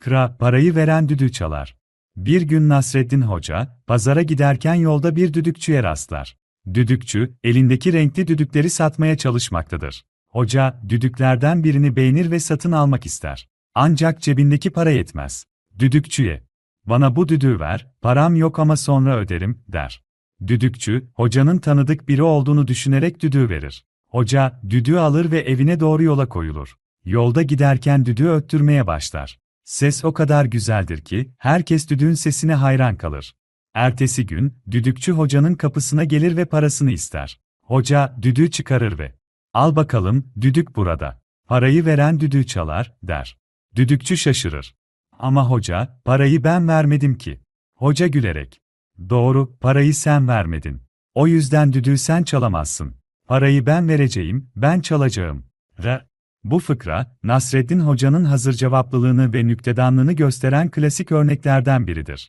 Kra, parayı veren düdüğü çalar. Bir gün Nasreddin Hoca, pazara giderken yolda bir düdükçüye rastlar. Düdükçü, elindeki renkli düdükleri satmaya çalışmaktadır. Hoca, düdüklerden birini beğenir ve satın almak ister. Ancak cebindeki para yetmez. Düdükçüye, bana bu düdüğü ver, param yok ama sonra öderim, der. Düdükçü, hocanın tanıdık biri olduğunu düşünerek düdüğü verir. Hoca, düdüğü alır ve evine doğru yola koyulur. Yolda giderken düdüğü öttürmeye başlar. Ses o kadar güzeldir ki, herkes düdüğün sesine hayran kalır. Ertesi gün, düdükçü hocanın kapısına gelir ve parasını ister. Hoca, düdüğü çıkarır ve, al bakalım, düdük burada. Parayı veren düdüğü çalar, der. Düdükçü şaşırır. Ama hoca, parayı ben vermedim ki. Hoca gülerek, doğru, parayı sen vermedin. O yüzden düdüğü sen çalamazsın. Parayı ben vereceğim, ben çalacağım. Re. Bu fıkra, Nasreddin Hoca'nın hazır cevaplılığını ve nüktedanlığını gösteren klasik örneklerden biridir.